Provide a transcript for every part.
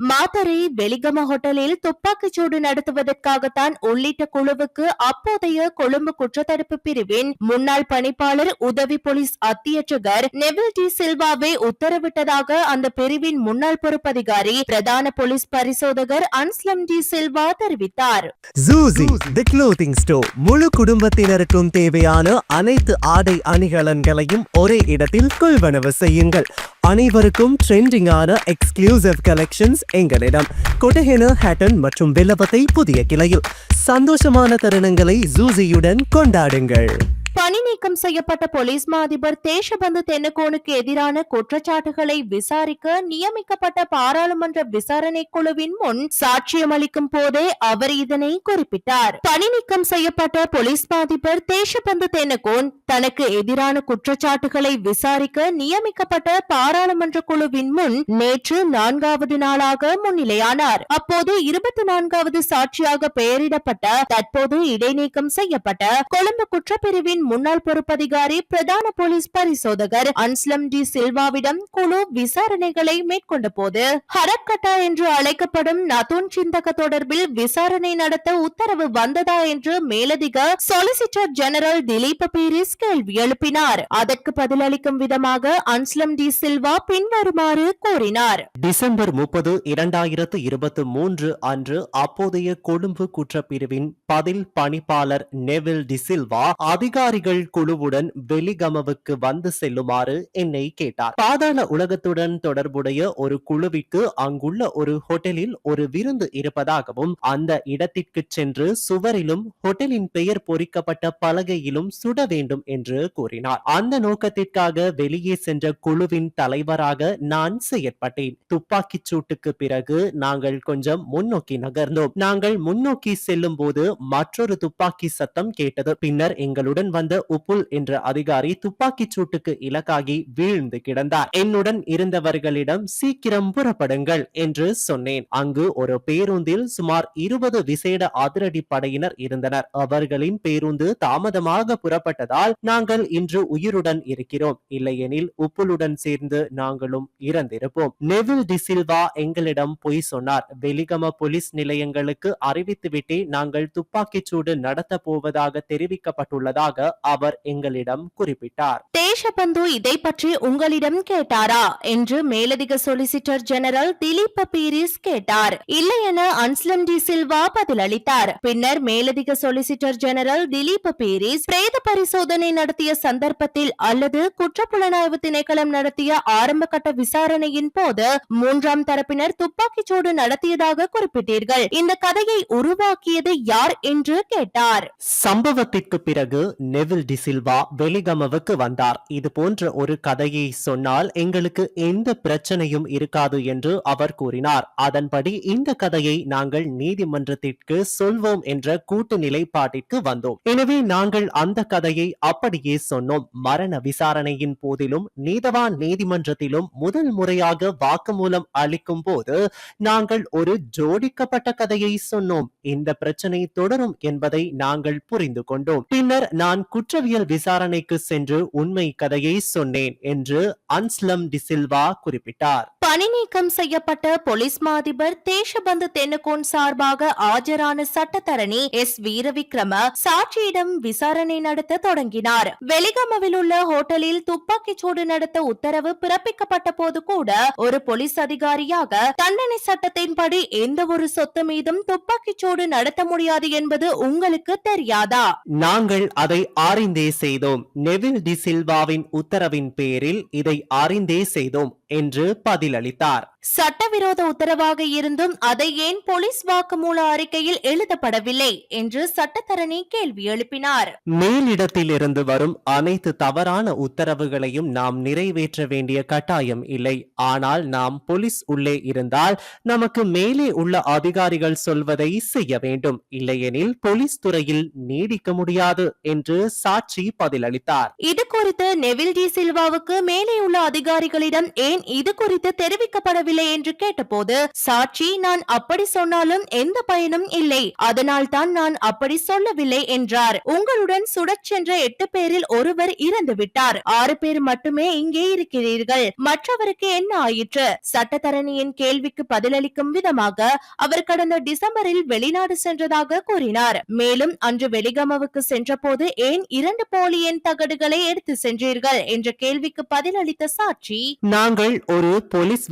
மாத்தரை வெலிகம ஹோட்டலில் துப்பாக்கிச் சூடு நடத்துவதற்காகத்தான் உள்ளிட்ட குழுவுக்கு அப்போதைய கொழும்பு குற்றத்தடுப்பு பிரிவின் முன்னாள் பணிப்பாளர் உதவி போலீஸ் அத்தியட்சகர் நெவில் டி சில்வாவை உத்தரவிட்டதாக அந்த பிரிவின் முன்னாள் பொறுப்பதிகாரி பிரதான போலீஸ் பரிசோதகர் அன்ஸ்லம் டி சில்வா தெரிவித்தார். முழு குடும்பத்தினருக்கும் தேவையான அனைத்து ஆடை அணிகலன்களையும் ஒரே இடத்தில் கொள்வனவு செய்யுங்கள். அனைவருக்கும் ட்ரெண்டிங்கான எக்ஸ்க்ளூசிவ் கலெக்ஷன்ஸ் எங்களிடம் கொட்டஹென ஹேட்டன் மற்றும் வில்லவத்தை புதிய கிளையில். சந்தோஷமான தருணங்களை ஜூசியுடன் கொண்டாடுங்கள். பணி நீக்கம் செய்யப்பட்ட போலீஸ் மா அதிபர் தேசபந்து தென்னகோனுக்கு எதிரான குற்றச்சாட்டுகளை விசாரிக்க நியமிக்கப்பட்ட பாராளுமன்ற விசாரணை குழுவின் முன் சாட்சியம் அளிக்கும் போதே அவர் இதனை குறிப்பிட்டார். பணி நீக்கம் செய்யப்பட்ட போலீஸ் மா அதிபர் தேசபந்து தென்னகோன் தனக்கு எதிரான குற்றச்சாட்டுகளை விசாரிக்க நியமிக்கப்பட்ட பாராளுமன்ற குழுவின் முன் நேற்று நான்காவது நாளாக முன்னிலையானார். அப்போது இருபத்தி நான்காவது சாட்சியாக பெயரிடப்பட்ட தற்போது இடைநீக்கம் செய்யப்பட்ட கொழும்பு குற்றப்பிரிவின் முன்னாள் பொறுப்பதிகாரி பிரதான போலீஸ் பரிசோதகர் அன்ஸ்லம் டி சில்வாவிடம் குழு விசாரணைகளை மேற்கொண்ட போது ஹரக்கட்டா என்று அழைக்கப்படும் நதுன் சிந்தக தொடர்பில் விசாரணை நடத்த உத்தரவு வந்ததா என்று மேலதிக சொலிசிட்டர் ஜெனரல் திலீப் பீரிஸ் கேள்வி எழுப்பினார். அதற்கு பதிலளிக்கும் விதமாக அன்ஸ்லம் டி சில்வா பின்வருமாறு கூறினார். டிசம்பர் முப்பது இரண்டாயிரத்து இருபத்தி மூன்று அன்று அப்போதைய கொழும்பு குற்றப்பிரிவின் பதில் பணிப்பாளர் நெவில் டிசில்வா அதிகாரிகள் குழுவுடன் வெலிகமவுக்கு வந்து செல்லுமாறு என்னை கேட்டார். பாதாள உலகத்துடன் தொடர்புடைய ஒரு குழுவிற்கு அங்குள்ள ஒரு ஹோட்டலில் ஒரு விருந்து இருப்பதாகவும் அந்த இடத்திற்கு சென்று சுவரிலும் ஹோட்டலின் பெயர் பொறிக்கப்பட்ட பலகையிலும் சுட வேண்டும் என்று கூறினார். அந்த நோக்கத்திற்காக வெளியே சென்ற குழுவின் தலைவராக நான் செயற்பட்டேன். துப்பாக்கிச் சூட்டுக்கு பிறகு நாங்கள் கொஞ்சம் முன்னோக்கி நகர்ந்தோம். நாங்கள் முன்னோக்கி செல்லும் போது மற்றொரு துப்பாக்கி சத்தம் கேட்டது. பின்னர் எங்களுடன் வந்த உப்புல் என்ற அதிகாரி துப்பாக்கிச் சூட்டுக்கு இலக்காகி வீழ்ந்து கிடந்தார். என்னுடன் இருந்தவர்களிடம் சீக்கிரம் புறப்படுங்கள் என்று சொன்னேன். அங்கு ஒரு பேருந்தில் சுமார் இருபது விசேட அதிரடி படையினர் இருந்தனர். அவர்களின் பேருந்து தாமதமாக புறப்பட்டதால் நாங்கள் இன்று உயிருடன் இருக்கிறோம். இல்லையெனில் உப்புலுடன் சேர்ந்து நாங்களும் இறந்திருப்போம். நெவில் டிசில்வா எங்களிடம் பொய் சொன்னார். வெலிகம போலீஸ் நிலையங்களுக்கு அறிவித்துவிட்டே நாங்கள் துப்பாக்கிச் சூடு நடத்த போவதாக தெரிவிக்கப்பட்டுள்ளதாக அவர் எங்களிடம் குறிப்பிட்டார். தேசபந்து இதை பற்றி உங்களிடம் கேட்டாரா? என்று மேலதிக சொலிசிட்டர் ஜெனரல் திலீப் பீரிஸ் கேட்டார். இல்லை என அன்ஸ்லம் டி சில்வா பதிலளித்தார். பின்னர் மேலதிக சொலிசிட்டர் ஜெனரல் திலீப் பீரிஸ் பிரேத பரிசோதனை நடத்திய சந்தர்ப்பத்தில் அல்லது குற்றப்புலனாய்வு திணைக்களம் நடத்திய ஆரம்ப கட்ட விசாரணையின் போது மூன்றாம் தரப்பினர் துப்பாக்கிச்சூடு நடத்தியதாக குறிப்பிட்டீர்கள். இந்த கதையை உருவாக்கியது யார் என்று கேட்டார். சம்பவத்திற்கு பிறகு நெவில் டிசில்வா வெலிகமவுக்கு வந்தார். இது போன்ற ஒரு கதையை சொன்னால் எங்களுக்கு எந்த பிரச்சனையும் இருக்காது என்று அவர் கூறினார். அதன்படி இந்த கதையை நாங்கள் நீதிமன்றத்திற்கு சொல்வோம் என்ற கூட்டு நிலைப்பாட்டிற்கு வந்தோம். எனவே நாங்கள் அந்த கதையை அப்படியே சொன்னோம். மரண விசாரணையின் போதிலும் நீதவான் நீதிமன்றத்திலும் முதல் முறையாக வாக்குமூலம் அளிக்கும் போது நாங்கள் ஒரு ஜோடிக்கப்பட்ட கதையை சொன்னோம். இந்த பிரச்சனை தொடரும் என்பதை நாங்கள் புரிந்து கொண்டோம். பின்னர் நான் குற்றவியல் விசாரணைக்கு சென்று உண்மை கதையை சொன்னேன் என்று அன்ஸ்லம் டிசில்வா குறிப்பிட்டார். பணி நீக்கம் செய்யப்பட்ட போலீஸ் மாதிபர் தேசபந்து தென்னகோன் சார்பாக ஆஜரான சட்டத்தரணி எஸ் வீரவிக்ரம சாட்சியிடம் விசாரணை நடத்த தொடங்கினார். வெலிகமவில் உள்ள ஹோட்டலில் துப்பாக்கிச் சூடு நடத்த உத்தரவு பிறப்பிக்கப்பட்ட போது கூட ஒரு போலீஸ் அதிகாரியாக தண்டனை சட்டத்தின்படி எந்த ஒரு சொத்து மீதும் துப்பாக்கிச் சூடு நடத்த முடியாது என்பது உங்களுக்கு தெரியாதா? நாங்கள் அதை ஆரிந்தே செய்தோம். நெவில் டி சில்வாவின் உத்தரவின் பேரில் இதை அறிந்தே செய்தோம் என்று பதில் பதிலளித்தார் சட்டவிரோத உத்தரவாக இருந்தும் அதை ஏன் போலீஸ் வாக்குமூல அறிக்கையில் எழுதப்படவில்லை என்று சட்டத்தரணி கேள்வி எழுப்பினார். மேலிடத்திலிருந்து வரும் அனைத்து தவறான உத்தரவுகளையும் நாம் நிறைவேற்ற வேண்டிய கட்டாயம் இல்லை. ஆனால் நாம் போலீஸ் உள்ளே இருந்தால் நமக்கு மேலே உள்ள அதிகாரிகள் சொல்வதை செய்ய வேண்டும். இல்லையெனில் போலீஸ் துறையில் நீடிக்க முடியாது என்று சாட்சி பதிலளித்தார். இது குறித்து நெவில் டி சில்வாவுக்கு மேலே உள்ள அதிகாரிகளிடம் ஏன் இது குறித்து தெரிவிக்கப்படவில்லை? இல்லை என்று கேட்டபோது சாட்சி நான் அப்படி சொன்னாலும் எந்த பயனும் இல்லை. அதனால் தான் நான் அப்படி சொல்லவில்லை என்றார். உங்களுடன் சுடச் சென்ற எட்டு பேரில் ஒருவர் இறந்து விட்டார். ஆறு பேர் மட்டுமே இங்கே இருக்கிறீர்கள். மற்றவருக்கு என்ன ஆயிற்று? சட்டத்தரணியின் கேள்விக்கு பதிலளிக்கும் விதமாக அவர் கடந்த டிசம்பரில் வெளிநாடு சென்றதாக கூறினார். மேலும் அன்று வெலிகமவுக்கு சென்றபோது ஏன் இரண்டு போலியின் தகடுகளை எடுத்து சென்றீர்கள்? என்ற கேள்விக்கு பதிலளித்த சாட்சி நாங்கள் ஒரு போலீஸ்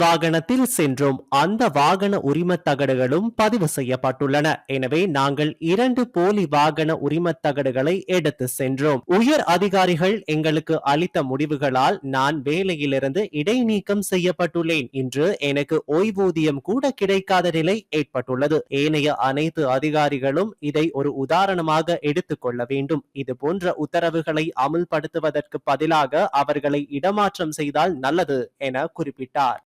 வாகனத்தில் சென்றோம் அந்த வாகன உரிமத் தகடுகளும் பதிவு செய்யப்பட்டுள்ளன. எனவே நாங்கள் இரண்டு போலி வாகன உரிமத் தகடுகளை எடுத்து சென்றோம். உயர் அதிகாரிகள் எங்களுக்கு அளித்த முடிவுகளால் நான் வேலையிலிருந்து இடைநீக்கம் செய்யப்பட்டுள்ளேன் இன்று எனக்கு ஓய்வூதியம் கூட கிடைக்காத நிலை ஏற்பட்டுள்ளது. ஏனைய அனைத்து அதிகாரிகளும் இதை ஒரு உதாரணமாக எடுத்துக்கொள்ள வேண்டும். இது போன்ற உத்தரவுகளை அமுல்படுத்துவதற்கு பதிலாக அவர்களை இடமாற்றம் செய்தால் நல்லது என குறிப்பிட்டார்.